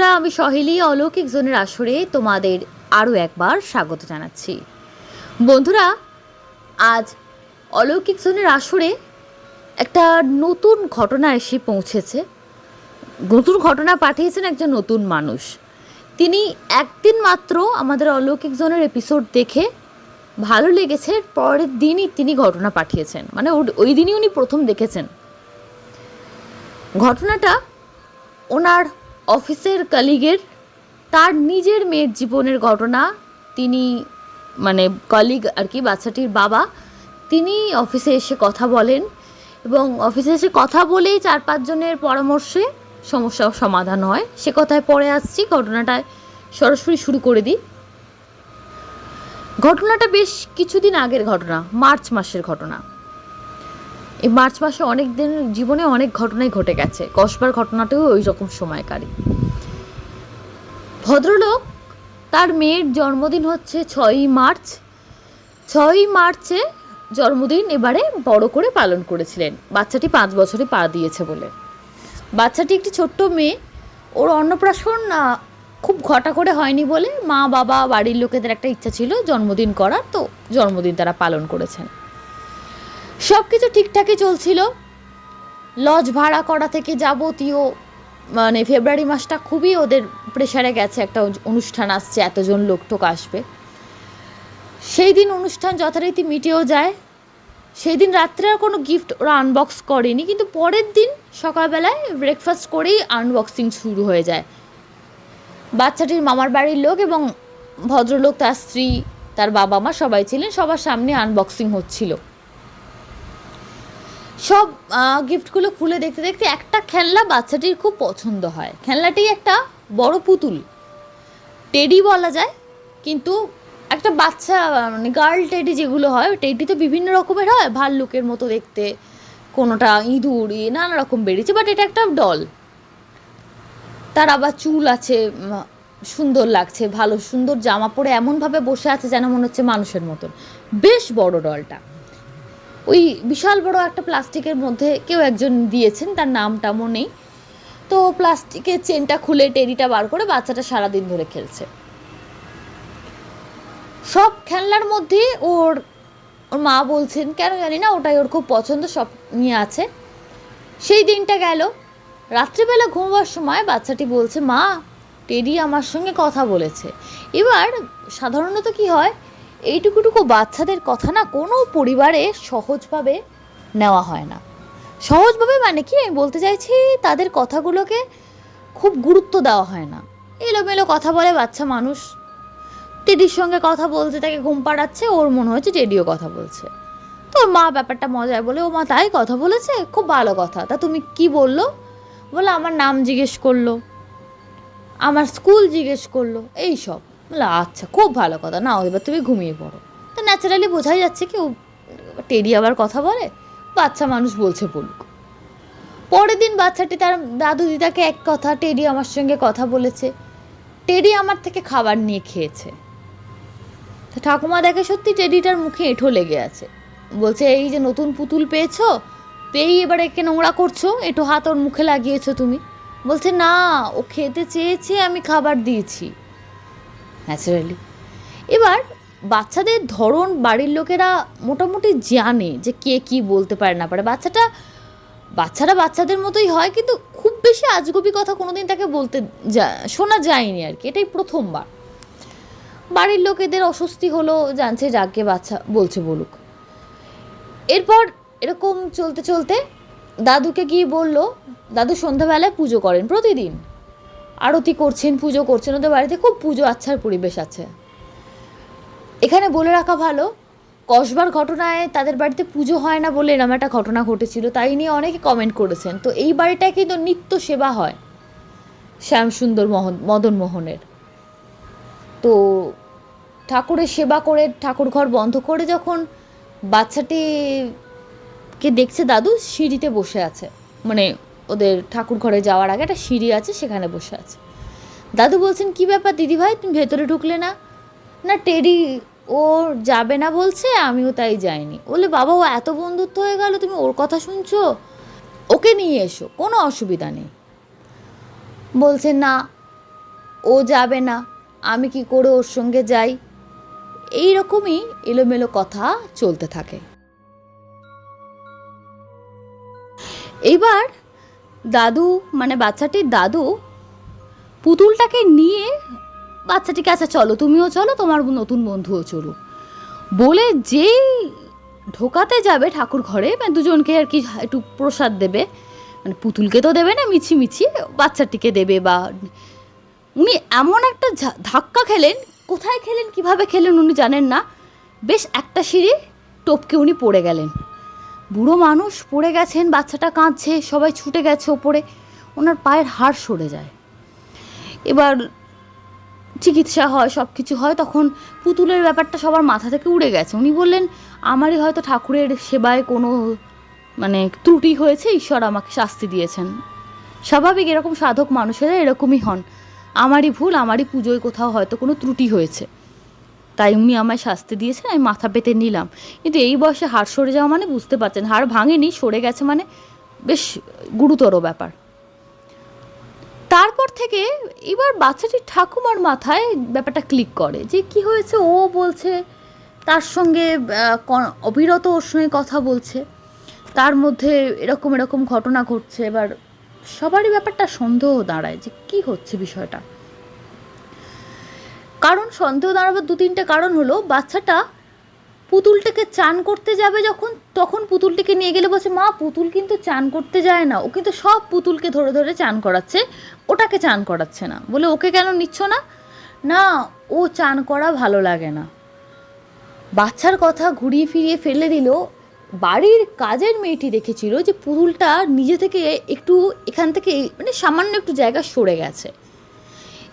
বন্ধুরা, আমি সহেলি, অলৌকিক জোনের আসরে তোমাদের আরও একবার স্বাগত জানাচ্ছি। বন্ধুরা, আজ অলৌকিক জোনের আসরে একটা নতুন ঘটনা এসে পৌঁছেছে। নতুন ঘটনা পাঠিয়েছেন একজন নতুন মানুষ। তিনি একদিন মাত্র আমাদের অলৌকিক জোনের এপিসোড দেখে ভালো লেগেছে, পরের দিনই তিনি ঘটনা পাঠিয়েছেন। মানে ওই দিনই উনি প্রথম দেখেছেন। ঘটনাটা ওনার অফিসের কালিগের তার নিজের মেয়ের জীবনের ঘটনা, তিনি মানে কলিগ আর কি বাচ্চাটির বাবা, তিনি অফিসে এসে কথা বলেন এবং অফিসে এসে কথা বলেই চার পাঁচজনের পরামর্শে সমস্যা সমাধান হয়। সে কথায় পরে আসছি ঘটনাটায় সরাসরি শুরু করে দিই। ঘটনাটা বেশ কিছুদিন আগের ঘটনা, মার্চ মাসের ঘটনা। এই মার্চ মাসে অনেক দিন জীবনে অনেক ঘটনাই ঘটে গেছে। কসবার ঘটনাটাও ওই রকম সময়কারী। ভদ্রলোক তার মেয়ের জন্মদিন হচ্ছে ছয়ই মার্চ। ছয়ই মার্চে জন্মদিন এবারে বড় করে পালন করেছিলেন। বাচ্চাটি পাঁচ বছরে পা দিয়েছে বলে। বাচ্চাটি একটি ছোট্ট মেয়ে। ওর অন্নপ্রাশন খুব ঘটা করে হয়নি বলে মা বাবা বাড়ির লোকেদের একটা ইচ্ছা ছিল জন্মদিন করার। তো জন্মদিন তারা পালন করেছেন। সব কিছু ঠিকঠাকই চলছিল। লজ ভাড়া করা থেকে যাবতীয় মানে ফেব্রুয়ারি মাসটা খুবই ওদের প্রেশারে গেছে, একটা অনুষ্ঠান আসছে, এতজন লোক টোক আসবে। সেই দিন অনুষ্ঠান যথারীতি মিটেও যায়। সেই দিন রাত্রে আর কোনো গিফট ওরা আনবক্স করেনি, কিন্তু পরের দিন সকালবেলায় ব্রেকফাস্ট করেই আনবক্সিং শুরু হয়ে যায়। বাচ্চাটির মামার বাড়ির লোক এবং ভদ্রলোক, তার স্ত্রী, তার বাবা মা সবাই ছিলেন, সবার সামনে আনবক্সিং হচ্ছিল। সব গিফটগুলো খুলে দেখতে দেখতে একটা খেলনা বাচ্চাটির খুব পছন্দ হয়। খেলনাটি একটা বড় পুতুল। টেডি বলা যায়, কিন্তু একটা বাচ্চা মানে গার্ল টেডি যেগুলো হয় টেডি তো বিভিন্ন রকমের হয়, ভাল্লুকের মতো দেখতে। কোনোটা ইঁদুর নানা রকম বেরিয়েছে বাট এটা একটা ডল তার আবার চুল আছে সুন্দর লাগছে, ভালো সুন্দর জামা পরে এমনভাবে বসে আছে যেন মনে হচ্ছে মানুষের মতন। বেশ বড় ডলটা ওই বিশাল বড় একটা প্লাস্টিকের মধ্যে কেউ একজন দিয়েছেন, তার নামটা নেই। তো প্লাস্টিকের চেনটা খুলে টেরিটা বার করে বাচ্চাটা সারাদিন ধরে খেলছে। সব খেলনার মধ্যে ওর ওর মা বলছেন, কেন জানি না, ওটাই ওর খুব পছন্দ, সব নিয়ে আছে। সেই দিনটা গেল। রাত্রিবেলা ঘুমবার সময় বাচ্চাটি বলছে, মা, টেডি আমার সঙ্গে কথা বলেছে। এবার সাধারণত কি হয় এইটুকুটুকু বাচ্চাদের কথা না কোনো পরিবারে সহজভাবে নেওয়া হয় না। সহজভাবে মানে কি? আমি বলতে চাইছি তাদের কথাগুলোকে খুব গুরুত্ব দেওয়া হয় না। এলোমেলো কথা বলে বাচ্চা মানুষ টেডির সঙ্গে কথা বলছে, তাকে ঘুম পাড়াচ্ছে, ওর মনে হচ্ছে টেডিও কথা বলছে। তো ওর মা ব্যাপারটা মজায় বলে, ও মা তাই কথা বলেছে, খুব ভালো কথা। তা তুমি কি বলল? বলে, আমার নাম জিজ্ঞেস করল, আমার স্কুল জিজ্ঞেস করল। এই সব বলে আচ্ছা খুব ভালো কথা। না এবার তুমি ঘুমিয়ে পড়ো। তো ন্যাচারালি বোঝাই যাচ্ছে কি ও টেডি আবার কথা বলে, বাচ্চা মানুষ বলছে বলুক। পরের দিন বাচ্চাটি তার দাদু দিদাকে এক কথা, টেডি আমার সঙ্গে কথা বলেছে। টেরি আমার থেকে খাবার নিয়ে খেয়েছে। তো ঠাকুমা দেখে সত্যি টেডিটার মুখে এঁঠো লেগে আছে। বলছে, এই যে নতুন পুতুল পেয়েছ, পেয়েই এবার একে নোংরা করছ, এঁঠো হাত ওর মুখে লাগিয়েছো তুমি। বলছে, না, ও খেতে চেয়েছে, আমি খাবার দিয়েছি। ন্যাচারালি। এবার বাচ্চাদের ধরন বাড়ির লোকেরা মোটামুটি জানে যে কে কি বলতে পারে না পারে। বাচ্চাটা, বাচ্চারা বাচ্চাদের মতোই হয় কিন্তু খুব বেশি আজগুবি কথা কোনোদিন তাকে বলতে যা, শোনা যায়নি আর কি। এটাই প্রথমবার। বাড়ির লোকেদের অস্বস্তি হলো, জানছে যাকে বাচ্চা বলছে বলুক। এরপর এরকম চলতে চলতে দাদুকে গিয়ে বলল, দাদু সন্ধ্যাবেলায় পুজো করেন প্রতিদিন। আরতি করছেন, পুজো করছেন, ওদের বাড়িতে খুব পুজো আচ্ছার পরিবেশ আছে। এখানে বলে রাখা ভালো, কসবার ঘটনায় তাদের বাড়িতে পুজো হয় না বলে এরম একটা ঘটনা ঘটেছিল, তাই নিয়ে অনেকে কমেন্ট করেছেন। তো এই বাড়িটায় কিন্তু নিত্য সেবা হয়, শ্যামসুন্দর মোহন, মদন মোহনের। তো ঠাকুরের সেবা করে, ঠাকুর ঘর বন্ধ করে যখন বাচ্চাটিকে দেখছে দাদু, সিঁড়িতে বসে আছে। মানে ওদের ঠাকুর ঘরে যাওয়ার আগে একটা সিঁড়ি আছে, সেখানে বসে আছে। দাদু বলছেন, কি ব্যাপার দিদিভাই তুমি ভেতরে ঢুকলে না? না, টেডি, ও যাবে না বলছে, আমিও তাই যাইনি। বলে বাবা, ও এত বন্ধুত্ব হয়ে গেল, তুমি ওর কথা শুনছো? ওকে নিয়ে এসো, কোনো অসুবিধা নেই। বলছে, না, ও যাবে না, আমি কি করে ওর সঙ্গে যাই? এই রকমই এলোমেলো কথা চলতে থাকে। এইবার দাদু মানে বাচ্চাটির দাদু, পুতুলটাকে নিয়ে বাচ্চাটিকে আচ্ছা চলো, তুমিও চলো, তোমার নতুন বন্ধুও চলো বলে যেই ঢোকাতে যাবে ঠাকুর ঘরে মানে দুজনকে আর কি একটু প্রসাদ দেবে মানে পুতুলকে তো দেবে না, মিছি মিছি বাচ্চাটিকে দেবে বা উনি এমন একটা ধাক্কা খেলেন, কোথায় খেলেন, কীভাবে খেলেন উনি জানেন না, বেশ একটা সিঁড়ি টপকে উনি পড়ে গেলেন। বুড়ো মানুষ পড়ে গেছেন, বাচ্চাটা কাঁদছে, সবাই ছুটে গেছে ওপরে, ওনার পায়ের হাড় সরে যায়। এবার চিকিৎসা হয় সব কিছু হয়, তখন পুতুলের ব্যাপারটা সবার মাথা থেকে উড়ে গেছে। উনি বললেন, আমারই হয়তো ঠাকুরের সেবায় কোনো মানে ত্রুটি হয়েছে, ঈশ্বর আমাকে শাস্তি দিয়েছেন। স্বাভাবিক এরকম সাধক মানুষেরা এরকমই হন। আমারই ভুল, আমারই পুজোয় কোথাও হয়তো কোনো ত্রুটি হয়েছে। তাই উনি আমায় শাস্তি দিয়েছেন, আমি মাথা পেতে নিলাম। কিন্তু এই বয়সে হাড় সরে যাওয়া মানে বুঝতে পারছেন, হাড় ভাঙেনি, সরে গেছে মানে বেশ গুরুতর ব্যাপার। তারপর থেকে এবার বাচ্চাটির ঠাকুমার মাথায় ব্যাপারটা ক্লিক করে যে কি হয়েছে, ও বলছে, তার সঙ্গে অবিরত ওর সঙ্গে কথা বলছে। তার মধ্যে এরকম এরকম ঘটনা ঘটছে, এবার সবারই ব্যাপারটা সন্দেহ দাঁড়ায় যে কি হচ্ছে বিষয়টা। কারণ সন্দেহ দাঁড়াবার দু তিনটে কারণ হলো, বাচ্চাটা পুতুলটাকে চান করতে যাবে যখন, তখন পুতুলটিকে নিয়ে গেলে বলছে, মা, পুতুল কিন্তু চান করতে যায় না। ও কিন্তু সব পুতুলকে ধরে ধরে চান করাচ্ছে, ওটাকে চান করাচ্ছে না। বলে, ওকে কেন নিচ্ছ না? না, ও চান করা ভালো লাগে না। বাচ্চার কথা ঘুরিয়ে ফিরিয়ে ফেলে দিল, বাড়ির কাজের মেয়েটি দেখেছিল যে পুতুলটা নিজে থেকে একটু এখান থেকে মানে সামান্য একটু জায়গা সরে গেছে।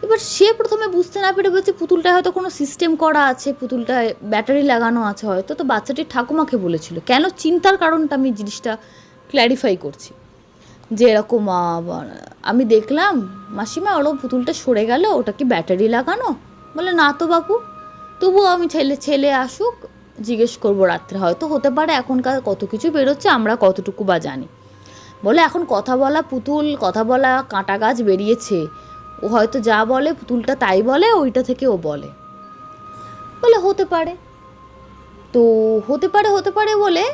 এবার সে প্রথমে বুঝতে না পেরে বলছে পুতুলটা হয়তো কোনো সিস্টেম করা আছে, পুতুলটায় ব্যাটারি লাগানো আছে হয়তো। তো বাচ্চাটির ঠাকুমাকে বলেছিল, কেন চিন্তার কারণটা আমি জিনিসটা ক্ল্যারিফাই করছি? যে এরকম আমি দেখলাম, মাসিমা ওরও পুতুলটা সরে গেল, ওটা কি ব্যাটারি লাগানো? বলে, না তো বাবু। তবুও আমি ছেলে ছেলে আসুক, জিজ্ঞেস করব রাত্রে, হয়তো হতে পারে এখনকার কত কিছু বেরোচ্ছে, আমরা কতটুকু বা জানি। বলে, এখন কথা বলা পুতুল, কথা বলা কাঁটা গাছ বেরিয়েছে। ও হয়তো যা বলে, পুতুলটা তাই বলে, ওইটা থেকে ও বলে। বলে, হতে পারে। তো হতে পারে হতে পারে বলে,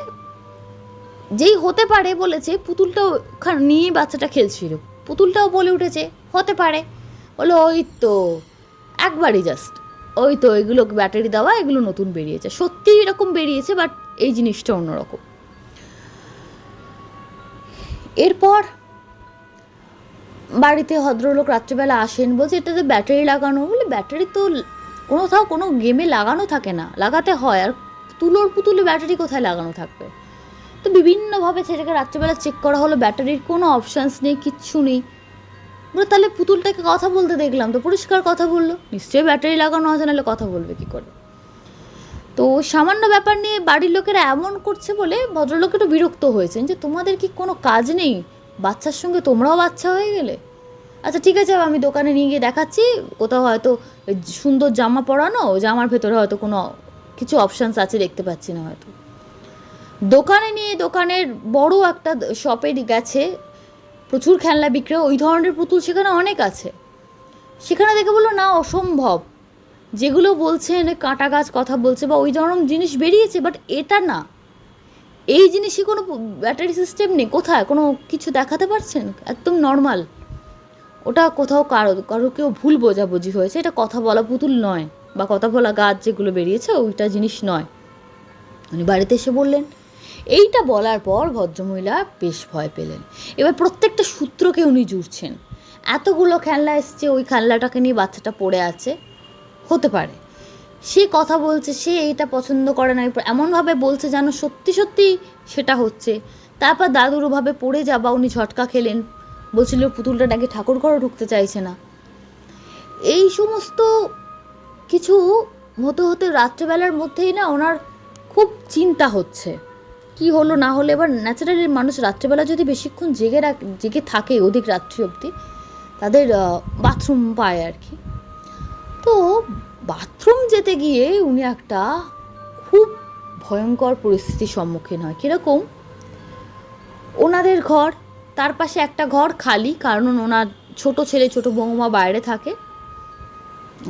যেই হতে পারে বলেছে, পুতুলটাও ওখানে নিয়ে বাচ্চাটা খেলছিল। পুতুলটাও বলে উঠেছে, হতে পারে। বলে, ওই তো, একবারই জাস্ট ওই তো, এগুলো ব্যাটারি দেওয়া, এগুলো নতুন বেরিয়েছে। সত্যি এরকম বেরিয়েছে বাট এই জিনিসটা অন্যরকম। এরপর বাড়িতে ভদ্রলোক রাত্রিবেলা আসেন বলছে এটাতে ব্যাটারি লাগানো বলে ব্যাটারি তো কোথাও কোনো গেমে লাগানো থাকে না, লাগাতে হয়। আর তুলোর পুতুলে ব্যাটারি কোথায় লাগানো থাকবে? তো বিভিন্নভাবে সেটাকে রাত্রিবেলা চেক করা হলো, ব্যাটারির কোনো অপশানস নেই, কিচ্ছু নেই। বলে, তাহলে পুতুলটাকে কথা বলতে দেখলাম তো, পরিষ্কার কথা বলল? নিশ্চয়ই ব্যাটারি লাগানো আছে, নাহলে কথা বলবে কি করে? তো সামান্য ব্যাপার নিয়ে বাড়ির লোকেরা এমন করছে বলে ভদ্রলোক একটু বিরক্ত হয়েছেন যে, তোমাদের কি কোনো কাজ নেই? বাচ্চার সঙ্গে তোমরাও বাচ্চা হয়ে গেলে? আচ্ছা ঠিক আছে, আমি দোকানে নিয়ে গিয়ে দেখাচ্ছি, কোথাও হয়তো সুন্দর জামা পরানো, জামার ভেতরে হয়তো কোনো কিছু অপশানস আছে দেখতে পাচ্ছি না হয়তো। দোকানে নিয়ে, দোকানের বড় একটা শপে গেছে, প্রচুর খেলনা বিক্রি ওই ধরনের পুতুল সেখানে অনেক আছে। সেখানে দেখে বলল, না, অসম্ভব। যেগুলো বলছেন, কাঁটা গাছ কথা বলছে, বা ওই ধরনের জিনিস বেরিয়েছে বাট এটা না। এই জিনিসই কোনো ব্যাটারি সিস্টেম নেই। কোথায়? কোনো কিছু দেখাতে পারছেন? একদম নর্মাল। ওটা কোথাও কারও কারও কেউ ভুল বোঝাবুঝি হয়েছে, এটা কথা বলা পুতুল নয়। বা কথা বলা গাছ যেগুলো বেরিয়েছে, ওইটা জিনিস নয়। উনি বাড়িতে এসে বললেন, এইটা বলার পর ভদ্রমহিলা বেশ ভয় পেলেন। এবার প্রত্যেকটা সূত্রকে উনি জুড়ছেন। এতগুলো খেলনা এসছে, ওই খেলনাটাকে নিয়ে বাচ্চাটা পড়ে আছে। হতে পারে। সে কথা বলছে, সে এইটা পছন্দ করে না এমনভাবে বলছে যেন সত্যি সত্যি সেটা হচ্ছে। তারপর দাদুর ওভাবে পড়ে যাবা উনি ঝটকা খেলেন, বলছিল পুতুলটা নাকি ঠাকুর ঘরে ঢুকতে চাইছে না। এই সমস্ত কিছু হতে হতে রাত্রেবেলার মধ্যেই না ওনার খুব চিন্তা হচ্ছে। কি হলো না হলো, এবার ন্যাচারালি মানুষ রাত্রেবেলা যদি বেশিক্ষণ জেগে রাখ, জেগে থাকে অধিক রাত্রি অবধি, তাদের বাথরুম পায় আর কি। তো বাথরুম যেতে গিয়ে উনি একটা খুব ভয়ঙ্কর পরিস্থিতির সম্মুখীন হয়। কীরকম? ওনাদের ঘর, তার পাশে একটা ঘর খালি, কারণ ওনার ছোট ছেলে, ছোট বৌমা বাইরে থাকে।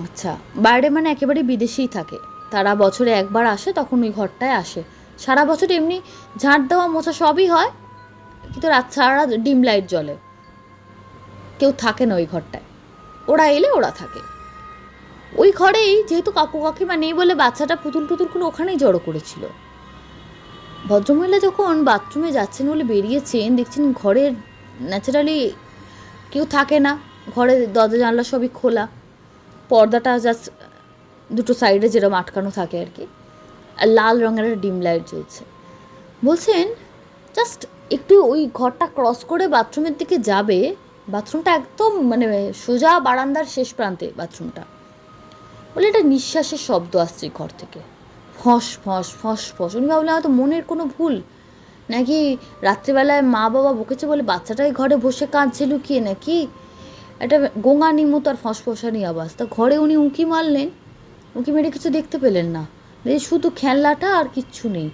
আচ্ছা বাইরে মানে একেবারে বিদেশেই থাকে। তারা বছরে একবার আসে, তখন ওই ঘরটায় আসে। সারা বছর এমনি ঝাঁট দেওয়া মোছা সবই হয়, কিন্তু রাত সারা ডিম লাইট জ্বলে। কেউ থাকে না ওই ঘরটায়। ওরা এলে ওরা থাকে। ওই ঘরেই যেহেতু কাকু কাকিমা নেই বলে বাচ্চাটা পুতুল টুতুল করে ওখানেই জড়ো করেছিল। ভদ্রমহিলা যখন বাথরুমে যাচ্ছেন বলে বেরিয়েছেন, দেখছেন ঘরের ন্যাচারালি কেউ থাকে না। ঘরে দরজা, জানলা সবই খোলা। পর্দাটা জাস্ট দুটো সাইডে যেরকম আটকানো থাকে আর কি। আর লাল রঙের একটা ডিম লাইট জ্বলছে। বলছেন, জাস্ট একটু ওই ঘরটা ক্রস করে বাথরুমের দিকে যাবে। বাথরুমটা একদম মানে সোজা বারান্দার শেষ প্রান্তে বাথরুমটা। বলে এটা নিঃশ্বাসের শব্দ আসছে ঘর থেকে। ফস ফস ফস ফস। উনি ভাবলেন হয়তো মনের কোনো ভুল? নাকি রাত্রিবেলায় মা বাবা বকেছে বলে বাচ্চাটাই ঘরে বসে কাঁদছে লুকিয়ে নাকি? একটা গোঙানি মতো আর ফসফসানি আওয়াজ। তা ঘরে উনি উঁকি মারলেন? উঁকি মেরে কিছু দেখতে পেলেন না। শুধু খেলনাটা আর কিচ্ছু নেই।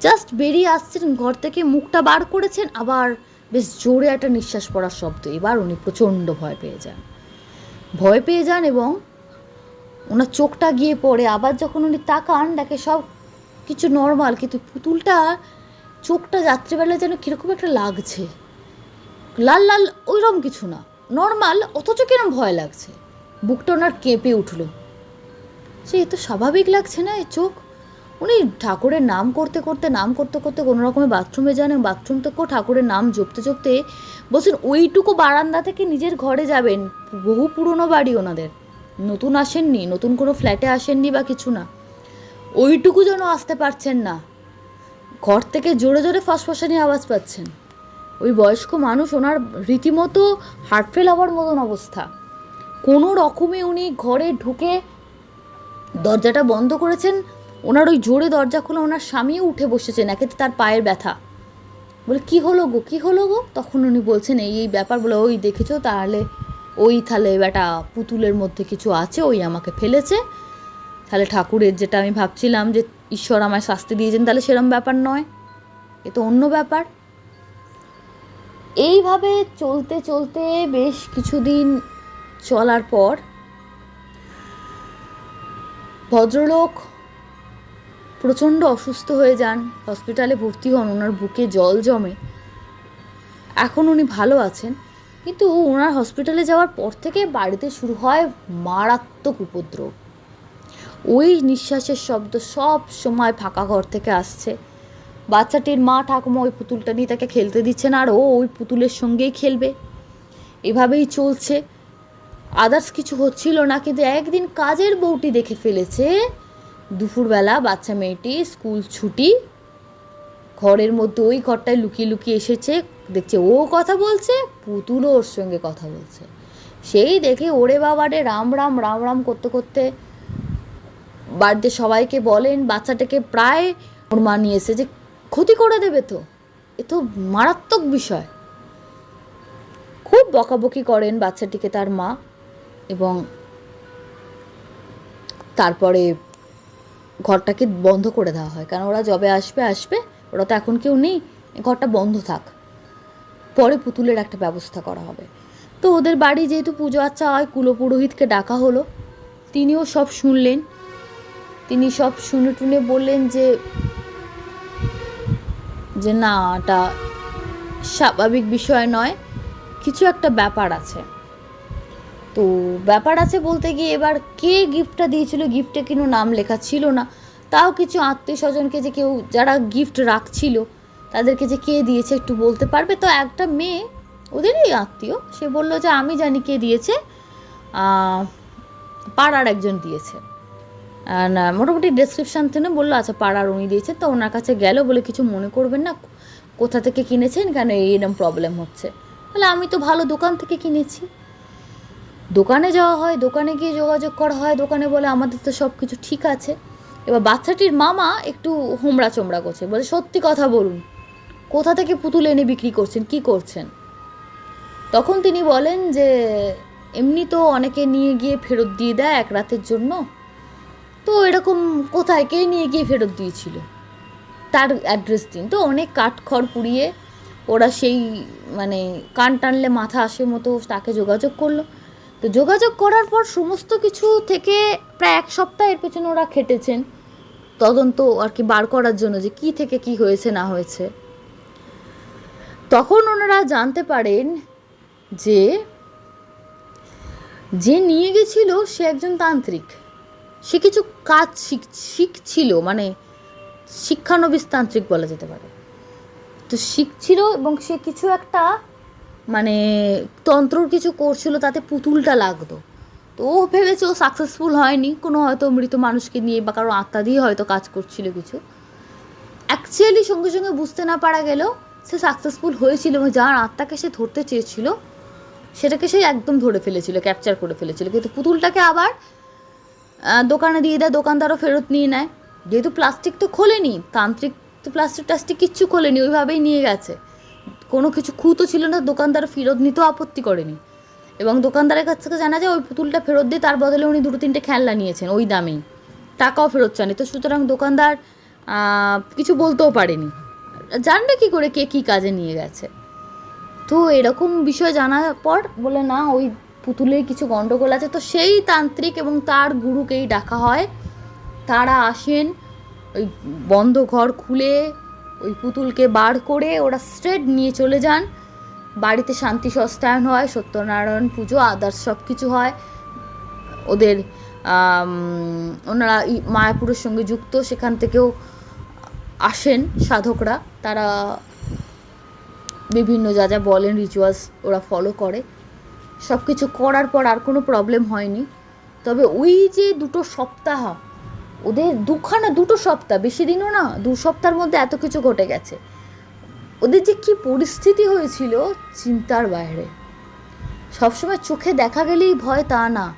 জাস্ট বেরিয়ে আসছেন, ঘর থেকে মুখটা বার করেছেন, আবার বেশ জোরে একটা নিঃশ্বাস পড়ার শব্দ। এবার উনি প্রচণ্ড ভয় পেয়ে যান। ভয় পেয়ে যান এবং ওনার চোখটা গিয়ে পড়ে, আবার যখন উনি তাকান, দেখে সব কিছু নর্মাল কিন্তু পুতুলটা চোখটা রাত্রিবেলা যেন কীরকম একটা লাগছে। লাল লাল ওইরকম কিছু না নর্মাল অথচ কিরম ভয় লাগছে। বুকটা ওনার কেঁপে উঠল। সে এ তো স্বাভাবিক লাগছে না এই চোখ? উনি ঠাকুরের নাম করতে করতে, নাম করতে করতে কোনো রকমের বাথরুমে যান বাথরুম থেকেও ঠাকুরের নাম জপতে জপতে বলছেন, ওইটুকু বারান্দা থেকে নিজের ঘরে যাবেন, বহু পুরনো বাড়ি ওনাদের। নতুন আসেননি, নতুন কোনো ফ্ল্যাটে আসেননি বা কিছু না। ওইটুকু যেন আসতে পারছেন না। ঘর থেকে জোরে জোরে ফসফসানি আওয়াজ পাচ্ছেন। ওই বয়স্ক মানুষ, ওনার রীতিমতো হার্টফেল হওয়ার মতন অবস্থা। কোনো রকমে উনি ঘরে ঢুকে দরজাটা বন্ধ করেছেন। ওনার ওই জোরে দরজা খুলে ওনার স্বামীও উঠে বসেছেন একেতে তার পায়ের ব্যথা। বলে, কি হলো গো? কি হলো গো? তখন উনি বলছেন, এই এই ব্যাপার। বলে, ওই, দেখেছ? তাহলে ওই তাহলে বেটা পুতুলের মধ্যে কিছু আছে, ওই আমাকে ফেলেছে। তাহলে ঠাকুরের যেটা আমি ভাবছিলাম যে ঈশ্বর আমায় শাস্তি দিয়েছেন, তাহলে সেরম ব্যাপার নয়। এ তো অন্য ব্যাপার। এইভাবে চলতে চলতে বেশ কিছুদিন চলার পর ভদ্রলোক প্রচণ্ড অসুস্থ হয়ে যান। হসপিটালে ভর্তি হন, ওনার বুকে জল জমে। এখন উনি ভালো আছেন। কিন্তু ওনার হসপিটালে যাওয়ার পর থেকে বাড়িতে শুরু হয় মারাত্মক উপদ্রব। ওই নিঃশ্বাসের শব্দ সব সময় ফাঁকা ঘর থেকে আসছে। বাচ্চাটির মা ঠাকুমা ওই পুতুলটা নিয়ে তাকে খেলতে দিচ্ছেন আর ও ওই পুতুলের সঙ্গেই খেলবে। এভাবেই চলছে। আদার্স কিছু হচ্ছিল না, কিন্তু একদিন কাজের বউটি দেখে ফেলেছে। দুপুরবেলা বাচ্চা মেয়েটি স্কুল ছুটি ঘরের মধ্যে ওই ঘরটায় লুকিয়ে লুকিয়ে এসেছে, দেখছে ও কথা বলছে, পুতুলও ওর সঙ্গে কথা বলছে। সেই দেখে ওরে বাবারে রাম রাম রাম রাম করতে করতে বাড়িতে সবাইকে বলেন, বাচ্চাটাকে প্রায় ওর মা নিয়ে এসে যে ক্ষতি করে দেবে তো, এ তো মারাত্মক বিষয়। খুব বকাবকি করেন বাচ্চাটিকে তার মা এবং তারপরে ঘরটাকে বন্ধ করে দেওয়া হয়, কারণ ওরা যবে আসবে আসবে ওরা তো এখন কেউ নেই, ঘরটা বন্ধ থাক। পরে পুতুলের একটা ব্যবস্থা করা হবে। তো ওদের বাড়ি যেহেতু পুজো আচ্ছা হয়, কুলপুরোহিতকে ডাকা হলো। তিনিও সব শুনলেন। তিনি সব শুনে টুনে বললেন যে যে না, এটা স্বাভাবিক বিষয় নয়, কিছু একটা ব্যাপার আছে। তো ব্যাপার আছে বলতে গিয়ে এবার কে গিফটটা দিয়েছিল, গিফটে কিন্তু নাম লেখা ছিল না। তাও কিছু আত্মীয় স্বজনকে যে কেউ যারা গিফট রাখছিল তাদেরকে যে কে দিয়েছে একটু বলতে পারবে? তো একটা মেয়ে ওদেরই আত্মীয় সে বলল যে আমি জানি কে দিয়েছে পাড়ার একজন দিয়েছে। না, মোটামুটি ডেসক্রিপশান থেকে বলল আচ্ছা পাড়ার উনি দিয়েছে তো ওনার কাছে গেল বলে কিছু মনে করবেন না কোথা থেকে কিনেছেন কেন এইরকম প্রবলেম হচ্ছে? তাহলে আমি তো ভালো দোকান থেকে কিনেছি। দোকানে যাওয়া হয় দোকানে গিয়ে যোগাযোগ করা হয় দোকানে বলে আমাদের তো সব কিছু ঠিক আছে। এবার বাচ্চাটির মামা একটু হোমড়া চোমড়া করছে, বলে, সত্যি কথা বলুন, কোথা থেকে পুতুল এনে বিক্রি করছেন, কি করছেন? তখন তিনি বলেন যে, এমনি তো অনেকে নিয়ে গিয়ে ফেরত দিয়ে দেয় এক রাতের জন্য, তো এরকম কোথায়, কে নিয়ে গিয়ে ফেরত দিয়েছিল? তার অ্যাড্রেস দিন, তো অনেক কাঠখড় পুড়িয়ে ওরা সেই মানে কান টানলে মাথা আসে মতো তাকে যোগাযোগ করল। তো যোগাযোগ করার পর সমস্ত কিছু থেকে প্রায় এক সপ্তাহ এর পেছনে ওরা খেটেছেন। তদন্ত আর কি বার করার জন্য যে কি থেকে কি হয়েছে, না হয়েছে। তখন ওনারা জানতে পারেন যে যে নিয়ে গেছিল সে একজন তান্ত্রিক। সে কিছু কাজ শিখ, শিখছিল মানে শিক্ষানবিশ তান্ত্রিক বলা যেতে পারে। তো শিখছিল এবং সে কিছু একটা মানে তন্ত্রর কিছু করছিল তাতে পুতুলটা লাগতো। তো ও ভেবেছে ও সাকসেসফুল হয়নি, কোনো হয়তো মৃত মানুষকে নিয়ে বা কারও আত্মা দিয়ে হয়তো কাজ করছিল কিছু। অ্যাকচুয়ালি সঙ্গে সঙ্গে বুঝতে না পারা গেলেও সে সাকসেসফুল হয়েছিল এবং যার আত্মাকে সে ধরতে চেয়েছিল, সেটাকে সে একদম ধরে ফেলেছিল ক্যাপচার করে ফেলেছিল। কিন্তু পুতুলটাকে আবার দোকানে দিয়ে দেয়, দোকানদারও ফেরত নিয়ে নেয়। যেহেতু প্লাস্টিক তো খোলেনি, তান্ত্রিক তো প্লাস্টিক টাস্টিক কিচ্ছু খোলেনি, ওইভাবেই নিয়ে গেছে। কিছু খুঁতো ছিল না, দোকানদার ফেরত নিতেও আপত্তি করেনি। এবং দোকানদারের কাছ থেকে জানা যায়, ওই পুতুলটা ফেরত দিয়ে তার বদলে উনি দুটো তিনটে খেলনা নিয়েছেন, ওই দামেই। টাকাও ফেরত চাননি। তো সুতরাং দোকানদার কিছু বলতেও পারেনি। জানবে কি করে, কে কী কাজে নিয়ে গেছে। তো এরকম বিষয় জানার পর বলে, না, ওই পুতুলের কিছু গন্ডগোল আছে। তো সেই তান্ত্রিক এবং তার গুরুকেই ডাকা হয়। তারা আসেন, ওই বন্ধ ঘর খুলে ওই পুতুলকে বার করে ওরা স্ট্রেট নিয়ে চলে যান। বাড়িতে শান্তি সস্তায়ন হয়, সত্যনারায়ণ পুজো আদার্স সব কিছু হয়। ওদের ওনারা মায়াপুরের সঙ্গে যুক্ত, সেখান থেকেও আসেন সাধকরা। তারা বিভিন্ন যা যা বলেন রিচুয়ালস ওরা ফলো করে। সব কিছু করার পর আর কোনো প্রবলেম হয়নি। তবে ওই যে দুটো সপ্তাহ ওদের দুখানা, দুটো সপ্তাহ, বেশি দিনও না, দু সপ্তাহের মধ্যে এত কিছু ঘটে গেছে। ওদের যে কি পরিস্থিতি হয়েছিল, চিন্তার বাইরে। সবসময় চোখে দেখা গেলেই ভয়, তা না।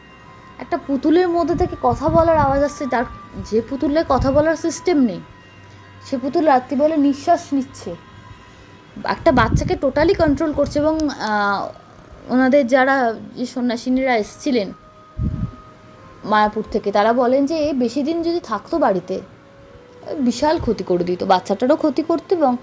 একটা পুতুলের মধ্যে থেকে কথা বলার আওয়াজ আসছে তার যে পুতুলে কথা বলার সিস্টেম নেই। সে পুতুল রাত্রি বলে নিঃশ্বাস নিচ্ছে। একটা বাচ্চাকে টোটালি কন্ট্রোল করছে এবং ওনাদের যারা যে সন্ন্যাসিনীরা এসছিলেন মায়াপুর থেকে, তারা বলেন যে বেশি দিন যদি থাকতো বাড়িতে, বিশাল ক্ষতি করে দিত। বাচ্চাটারও ক্ষতি করতো এবং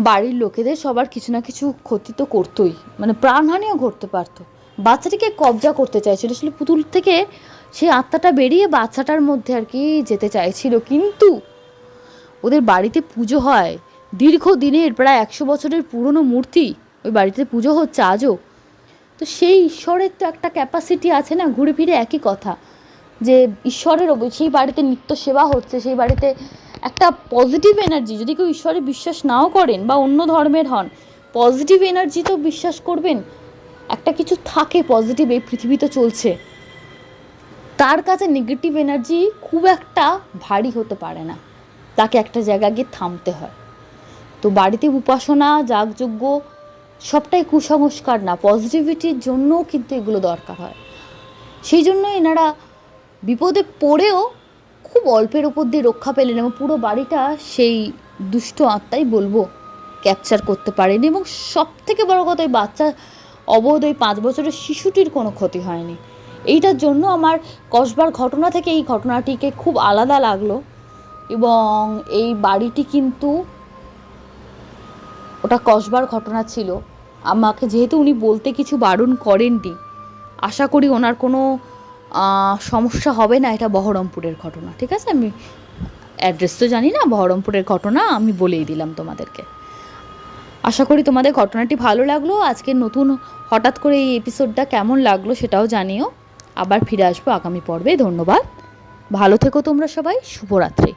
বাড়ির লোকেদের সবার কিছু না কিছু ক্ষতি তো করতোই। মানে প্রাণহানিও ঘটতে পারতো। বাচ্চাটিকে কবজা করতে চাইছিল। আসলে পুতুল থেকে সেই আত্মাটা বেরিয়ে বাচ্চাটার মধ্যে আর কি যেতে চাইছিল। কিন্তু ওদের বাড়িতে পুজো হয়। দীর্ঘ দিনের প্রায় একশো বছরের পুরনো মূর্তি ওই বাড়িতে পুজো হচ্ছে আজও। তো সেই ঈশ্বরের তো একটা ক্যাপাসিটি আছে না, ঘুরে ফিরে একই কথা। যে ঈশ্বরের সেই বাড়িতে নিত্য সেবা হচ্ছে, সেই বাড়িতে একটা পজিটিভ এনার্জি যদি কেউ ঈশ্বরে বিশ্বাস নাও করেন বা অন্য ধর্মের হন পজিটিভ এনার্জি তো বিশ্বাস করবেন, একটা কিছু থাকে পজিটিভ এই পৃথিবীতে চলছে। তার কাছে নেগেটিভ এনার্জি খুব একটা ভারী হতে পারে না। তাকে একটা জায়গা গিয়ে থামতে হয়। তো বাড়িতে উপাসনা, যাগযজ্ঞ সবটাই কুসংস্কার না পজিটিভিটির জন্যও কিন্তু এগুলো দরকার হয়। সেই জন্য এনারা বিপদে পড়েও খুব অল্পের ওপর দিয়ে রক্ষা পেলেন এবং পুরো বাড়িটা সেই দুষ্ট আত্মাই বলব ক্যাপচার করতে পারেনি এবং সব থেকে বড় কথা ওই বাচ্চা অবধ ওই পাঁচ বছরের শিশুটির কোনো ক্ষতি হয়নি। এইটার জন্য আমার কসবার ঘটনা থেকে এই ঘটনাটিকে খুব আলাদা লাগল এবং এই বাড়িটি কিন্তু ওটা কসবার ঘটনা ছিল। আমাকে যেহেতু উনি বলতে কিছু বারণ করেননি, আশা করি ওনার কোনো সমস্যা হবে না এটা বহরমপুরের ঘটনা, ঠিক আছে? আমি অ্যাড্রেস তো জানি না, বহরমপুরের ঘটনা আমি বলেই দিলাম তোমাদেরকে। আশা করি তোমাদের ঘটনাটি ভালো লাগল, আজকে নতুন হঠাৎ করে এই এপিসোডটা কেমন লাগল সেটাও জানিও। আবার ফিরে আসব আগামী পর্বে, ধন্যবাদ। ভালো থেকো তোমরা সবাই, শুভরাত্রি।